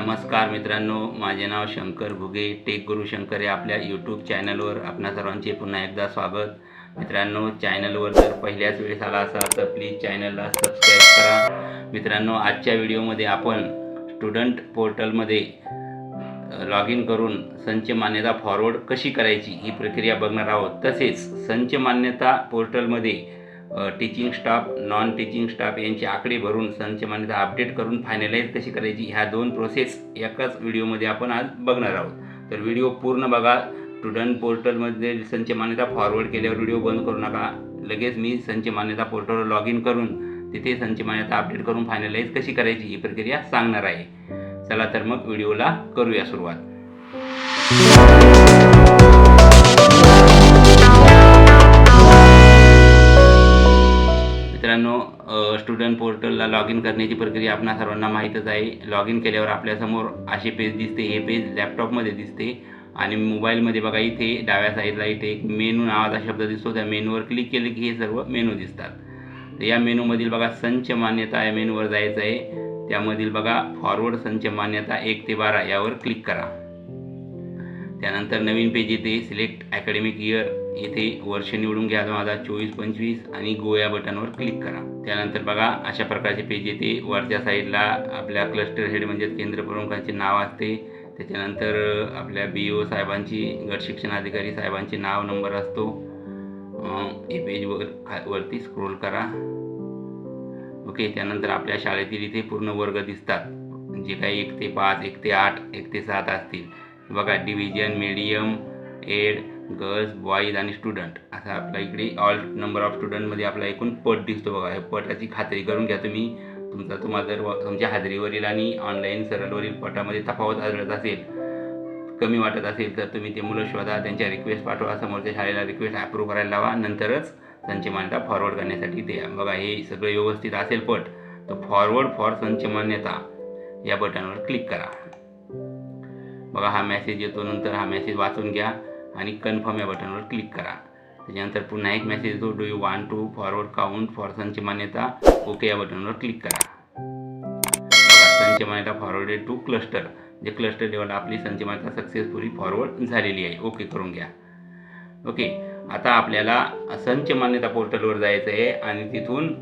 नमस्कार मित्रांनो माझे नाव शंकर भुगे टेक गुरु शंकर या आपल्या यूट्यूब चॅनलवर आपणा सर्वांचे पुन्हा एकदा स्वागत. मित्रांनो चॅनलवर जर पहिल्याच वेळेस आला असाल तर प्लीज चॅनलला सबस्क्राईब करा. मित्रांनो आजच्या व्हिडिओमध्ये आपण स्टुडंट पोर्टलमध्ये लॉग इन करून संच मान्यता फॉरवर्ड कशी करायची ही प्रक्रिया बघणार आहोत. तसेच संच मान्यता पोर्टलमध्ये teaching staff non teaching staff यांची आकडे भरून संच मान्यता अपडेट करून फायनलाईज कशी करायची ह्या दोन प्रोसेस एकाच व्हिडिओमध्ये आपण आज बघणार आहोत. तर व्हिडिओ पूर्ण बघा. स्टुडंट पोर्टलमध्ये संच मान्यता फॉरवर्ड केल्यावर व्हिडिओ बंद करू नका. लगेच मी संच मान्यता पोर्टलवर लॉग इन करून तिथे संच मान्यता अपडेट करून फायनलाईज कशी करायची ही प्रक्रिया सांगणार आहे. चला तर मग व्हिडिओला करूया सुरुवात. मित्रांनो स्टुडंट पोर्टलला लॉग इन करण्याची प्रक्रिया आपणा सर्वांना माहीतच आहे. लॉग इन केल्यावर आपल्यासमोर असे पेज दिसते. हे पेज लॅपटॉपमध्ये दिसते. आणि मोबाईलमध्ये बघा इथे डाव्या साईडला इथे एक मेनू नावाचा शब्द दिसतो. त्या मेनूवर क्लिक केले की हे सर्व मेनू दिसतात. तर या मेनूमधील बघा संच मान्यता या मेनूवर जायचं आहे. त्यामधील बघा फॉरवर्ड संच मान्यता एक ते बारा यावर क्लिक करा. त्यानंतर नवीन पेज येते. सिलेक्ट अकॅडमिक इयर येथे वर्ष निवडून घ्या दोन हजार चोवीस पंचवीस आणि गोया बटनवर क्लिक करा. त्यानंतर बघा अशा प्रकारचे पेज येते. वरच्या साईडला आपल्या क्लस्टर हेड म्हणजेच केंद्र प्रमुखांचे नाव असते. त्याच्यानंतर आपल्या बी ओ साहेबांची गट शिक्षण अधिकारी साहेबांचे नाव नंबर असतो. हे पेजवर खा वरती स्क्रोल करा. ओके त्यानंतर आपल्या शाळेतील इथे पूर्ण वर्ग दिसतात. जे काही एक ते पाच एक ते आठ एक ते सात असतील. बघा डिव्हिजन मिडियम एड गर्ल्स बॉईज आणि स्टुडंट असा आपल्या इकडे ऑल नंबर ऑफ स्टुडंटमध्ये आपला एकूण पट दिसतो बघा. या पटाची खात्री करून घ्या तुम्ही. तुमचा तुम्हाला जर तुमच्या हाजरीवरील आणि ऑनलाईन सरळवरील पटामध्ये तफावत आढळत असेल कमी वाटत असेल तर तुम्ही ते मुलं शोधा त्यांच्या रिक्वेस्ट पाठवा समोरच्या शाळेला रिक्वेस्ट अप्रूव्ह करायला लावा नंतरच त्यांची मान्यता फॉरवर्ड करण्यासाठी द्या. बघा हे सगळं व्यवस्थित असेल पट तर फॉरवर्ड फॉर संचमान्यता या बटनवर क्लिक करा. बघा हा मेसेज येतो नंतर हा मेसेज वाचून घ्या आणि कन्फर्म या बटनवर क्लिक करा. त्याच्यानंतर पुन्हा एक मेसेज येतो do you want to forward count for संच मान्यता ओके या बटनवर क्लिक करा. बघा संच मान्यता फॉरवर्डेड टू क्लस्टर जे क्लस्टर लेवल आपली संच मान्यता सक्सेसफुली फॉरवर्ड झालेली आहे. ओके करून घ्या. ओके आता आपल्याला संच मान्यता पोर्टलवर जायचं आहे आणि तिथून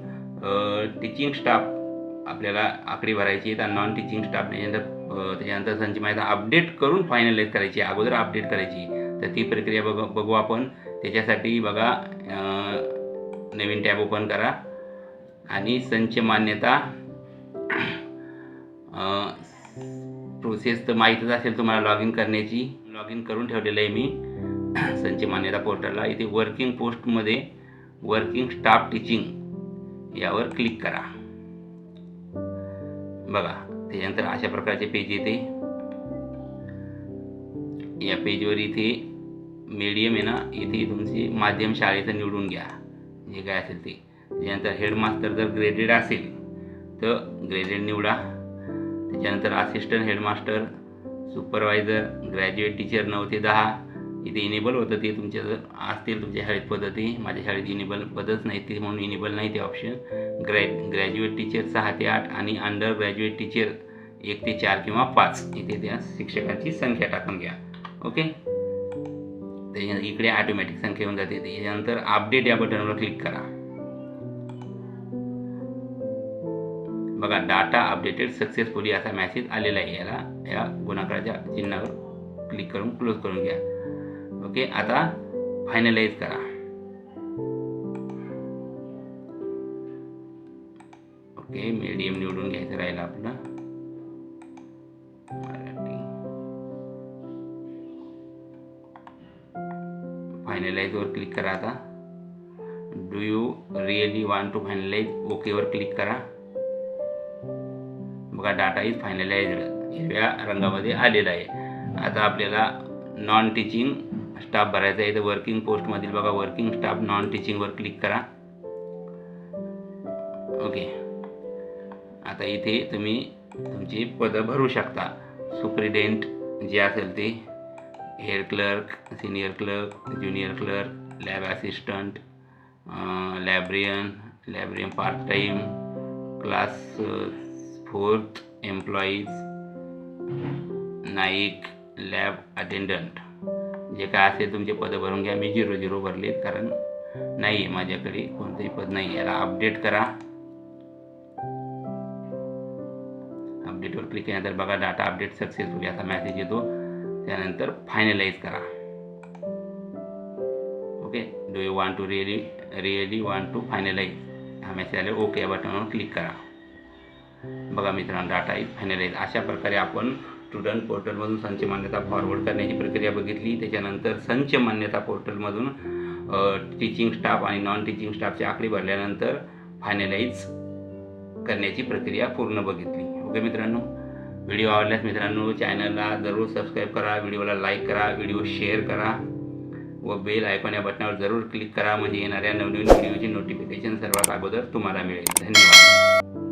टीचिंग स्टाफ आपल्याला आकडे भरायची आहेत आणि नॉन टीचिंग स्टाफ त्याच्यानंतर त्याच्यानंतर त्यांची माहिती अपडेट करून फायनलाईज करायची अगोदर अपडेट करायची तर ती प्रक्रिया बघ बघू आपण. त्याच्यासाठी बघा नवीन टॅब ओपन करा. आणि संच मान्यता प्रोसेस तर माहीतच असेल तुम्हाला लॉग इन करण्याची. लॉग इन करून ठेवलेलं आहे मी. संच मान्यता पोर्टलला इथे वर्किंग पोस्टमध्ये वर्किंग स्टाफ टीचिंग यावर क्लिक करा. बघा त्याच्यानंतर अशा प्रकारचे पेज येते. या पेजवर इथे मीडियम आहे ना इथे तुमची माध्यम शाळेचं निवडून घ्या. जे काय असेल ते. त्याच्यानंतर हेडमास्टर जर ग्रेडेड असेल तर ग्रेडेड निवडा. त्याच्यानंतर assistant headmaster supervisor graduate teacher नऊ ते दहा. इथे इनेबल होतं ते तुमच्या जर असतील तुमच्या शाळेत पद्धती माझ्या शाळेत इनेबल पद्धत नाही ते म्हणून इनेबल नाही ते ऑप्शन ग्रॅ ग्रॅज्युएट टीचर सहा ते आठ आणि अंडर ग्रॅज्युएट टीचर एक ते चार किंवा पाच. इथे त्या शिक्षकांची संख्या टाकून घ्या. ओके त्याच्या इकडे ऑटोमॅटिक संख्या येऊन जाते. त्याच्यानंतर अपडेट या बटनवर क्लिक करा. बघा डाटा अपडेटेड सक्सेसफुली असा मॅसेज आलेला आहे. याला या गुणाकाराच्या चिन्हावर क्लिक करून क्लोज करून घ्या. ओके आता फायनलाइज करा. ओके मीडियम निवडून घ्यायचं राहिलं आपलं. फायनलाईजवर क्लिक करा आता. Do you really want to finalize ओकेवर click करा. बघा डाटा इज फायनलाइज हिरव्या रंगामध्ये आलेला आहे. आता आपल्याला नॉन टीचिंग स्टाफ भरायचा आहे. तर वर्किंग पोस्टमधील बघा वर्किंग स्टाफ नॉन टीचिंगवर क्लिक करा. ओके आता इथे तुम्ही तुमची पदं भरू शकता. सुप्रिडेंट जे असेल ते head clerk senior clerk junior clerk lab assistant librarian librarian part time class fourth employees Naik lab attendant जे काय असेल तुमचे पदं भरून घ्या. मी झिरो झिरो भरलेत कारण नाही आहे माझ्याकडे. कोणतंही पद नाही याला अपडेट करा. अपडेटवर क्लिक केल्यानंतर बघा डाटा अपडेट सक्सेसफुल असा मेसेज येतो. त्यानंतर फायनलाइज करा. Okay do you want to really really want to finalize हा मेसेज आले ओके बटनवर क्लिक करा. बघा मित्रांनो डाटा इज़ फायनलाइज अशा प्रकारे आपण स्टुडंट पोर्टलमधून संच मान्यता फॉरवर्ड करण्याची प्रक्रिया बघितली. त्याच्यानंतर संच मान्यता पोर्टलमधून टीचिंग स्टाफ आणि नॉन टीचिंग स्टाफचे आकडे भरल्यानंतर फायनलाइज करण्याची प्रक्रिया पूर्ण बघितली. ओके मित्रांनो? व्हिडिओ आवडल्यास मित्रांनो चॅनलला जरूर सबस्क्राईब करा व्हिडिओला लाईक करा व्हिडिओ शेअर करा व बेल आयकॉन या बटनावर जरूर क्लिक करा. म्हणजे येणाऱ्या नवनवीन व्हिडिओची नोटिफिकेशन सर्वात अगोदर तुम्हाला मिळेल. धन्यवाद.